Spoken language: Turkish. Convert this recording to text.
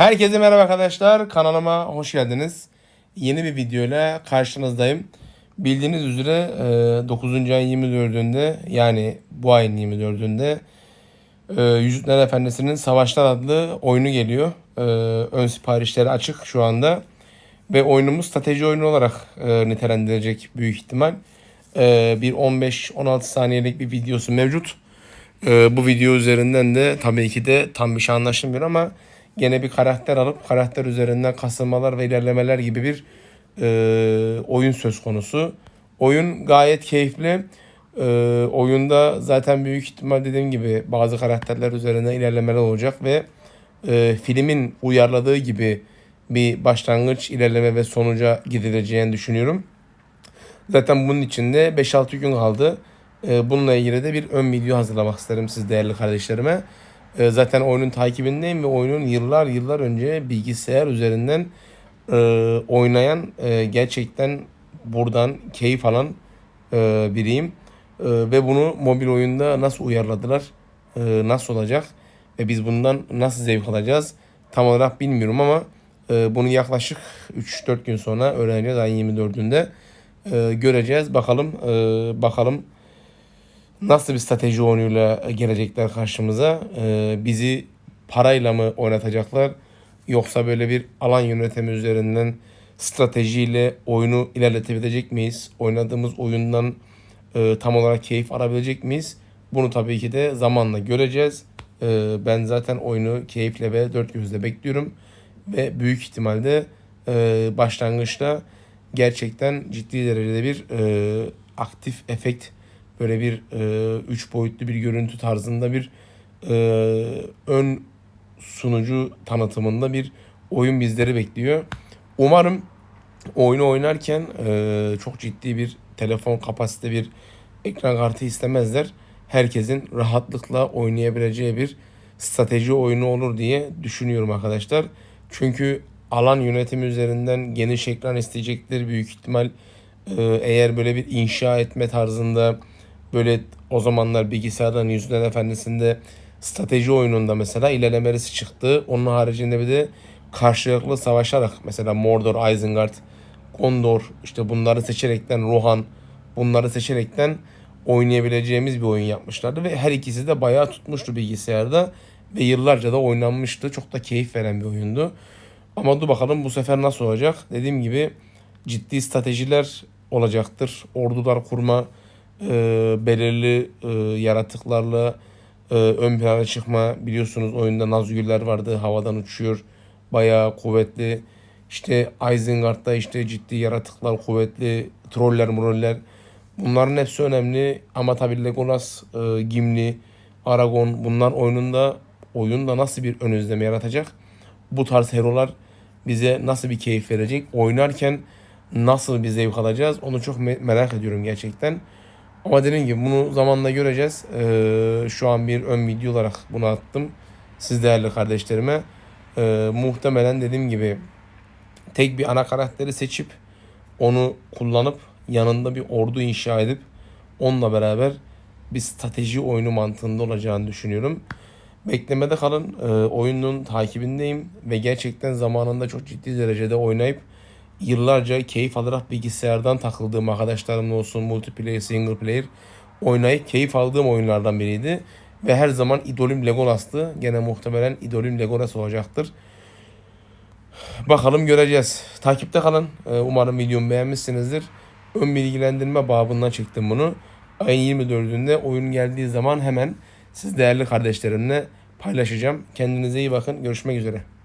Herkese merhaba arkadaşlar. Kanalıma hoş geldiniz. Yeni bir videoyla karşınızdayım. Bildiğiniz üzere e, 9. ayın 24'ünde yani bu ayın 24'ünde e, Yüzükler Efendisi'nin Savaşlar adlı oyunu geliyor. E, Ön siparişleri açık şu anda. Ve oyunumuz strateji oyunu olarak e, nitelendirilecek büyük ihtimal. E, bir 15-16 saniyelik bir videosu mevcut. E, bu video üzerinden de tabii ki de tam bir şey anlaşılmıyor ama gene bir karakter alıp karakter üzerinden kasılmalar ve ilerlemeler gibi bir e, oyun söz konusu. Oyun gayet keyifli. E, oyunda zaten büyük ihtimal dediğim gibi bazı karakterler üzerinden ilerlemeler olacak ve e, filmin uyarladığı gibi bir başlangıç, ilerleme ve sonuca gidileceğini düşünüyorum. Zaten bunun için de 5-6 gün kaldı. Bununla ilgili de bir ön video hazırlamak isterim siz değerli kardeşlerime. Ee, Zaten oyunun takibindeyim ve oyunun yıllar yıllar önce bilgisayar üzerinden e, oynayan e, gerçekten buradan keyif alan e, biriyim. Ve bunu mobil oyunda nasıl uyarladılar, nasıl olacak ve biz bundan nasıl zevk alacağız tam olarak bilmiyorum ama bunu yaklaşık 3-4 gün sonra öğreneceğiz ayın 24'ünde. E, göreceğiz. Bakalım e, bakalım nasıl bir strateji oyunuyla gelecekler karşımıza. E, bizi parayla mı oynatacaklar yoksa böyle bir alan yönetimi üzerinden stratejiyle oyunu ilerletebilecek miyiz? Oynadığımız oyundan e, tam olarak keyif alabilecek miyiz? Bunu tabii ki de zamanla göreceğiz. E, ben zaten oyunu keyifle ve dört gözle bekliyorum ve büyük ihtimalle e, başlangıçta gerçekten ciddi derecede bir aktif efekt böyle bir e, üç boyutlu bir görüntü tarzında bir e, ön sunucu tanıtımında bir oyun bizleri bekliyor. Umarım oyunu oynarken e, çok ciddi bir telefon kapasite bir ekran kartı istemezler. Herkesin rahatlıkla oynayabileceği bir strateji oyunu olur diye düşünüyorum arkadaşlar. Çünkü alan yönetimi üzerinden geniş ekran isteyecektir büyük ihtimal. Ee, eğer böyle bir inşa etme tarzında böyle o zamanlar bilgisayardan Yüzüklerin Efendisi'nde strateji oyununda mesela ilerlemelisi çıktı. Onun haricinde bir de karşılıklı savaşarak mesela Mordor, Isengard, Gondor işte bunları seçerekten Rohan bunları seçerekten oynayabileceğimiz bir oyun yapmışlardı ve her ikisi de bayağı tutmuştu bilgisayarda ve yıllarca da oynanmıştı. Çok da keyif veren bir oyundu. Ama dur bakalım bu sefer nasıl olacak? Dediğim gibi ciddi stratejiler olacaktır. Ordular kurma, e, belirli e, yaratıklarla e, ön plana çıkma. Biliyorsunuz oyunda Nazgûl'ler vardı. Havadan uçuyor. Bayağı kuvvetli. İşte Isengard'da işte ciddi yaratıklar, kuvvetli troller, muroller. Bunların hepsi önemli. Ama tabii Legolas, e, Gimli, Aragon bunlar oyununda oyunda nasıl bir ön izleme yaratacak? Bu tarz herolar bize nasıl bir keyif verecek? Oynarken nasıl bir zevk alacağız? Onu çok me- merak ediyorum gerçekten. Ama dediğim gibi bunu zamanla göreceğiz. Ee, şu an bir ön video olarak bunu attım. Siz değerli kardeşlerime. Ee, muhtemelen dediğim gibi tek bir ana karakteri seçip onu kullanıp yanında bir ordu inşa edip onunla beraber bir strateji oyunu mantığında olacağını düşünüyorum. Beklemede kalın. Ee, oyunun takibindeyim ve gerçekten zamanında çok ciddi derecede oynayıp yıllarca keyif alarak bilgisayardan takıldığım arkadaşlarımla olsun multiplayer, single player oynayıp keyif aldığım oyunlardan biriydi. Ve her zaman idolüm Legolas'tı. Gene muhtemelen idolüm Legolas olacaktır. Bakalım göreceğiz. Takipte kalın. Ee, umarım videomu beğenmişsinizdir. Ön bilgilendirme babından çektim bunu. Ayın 24'ünde oyun geldiği zaman hemen siz değerli kardeşlerimle paylaşacağım. Kendinize iyi bakın. Görüşmek üzere.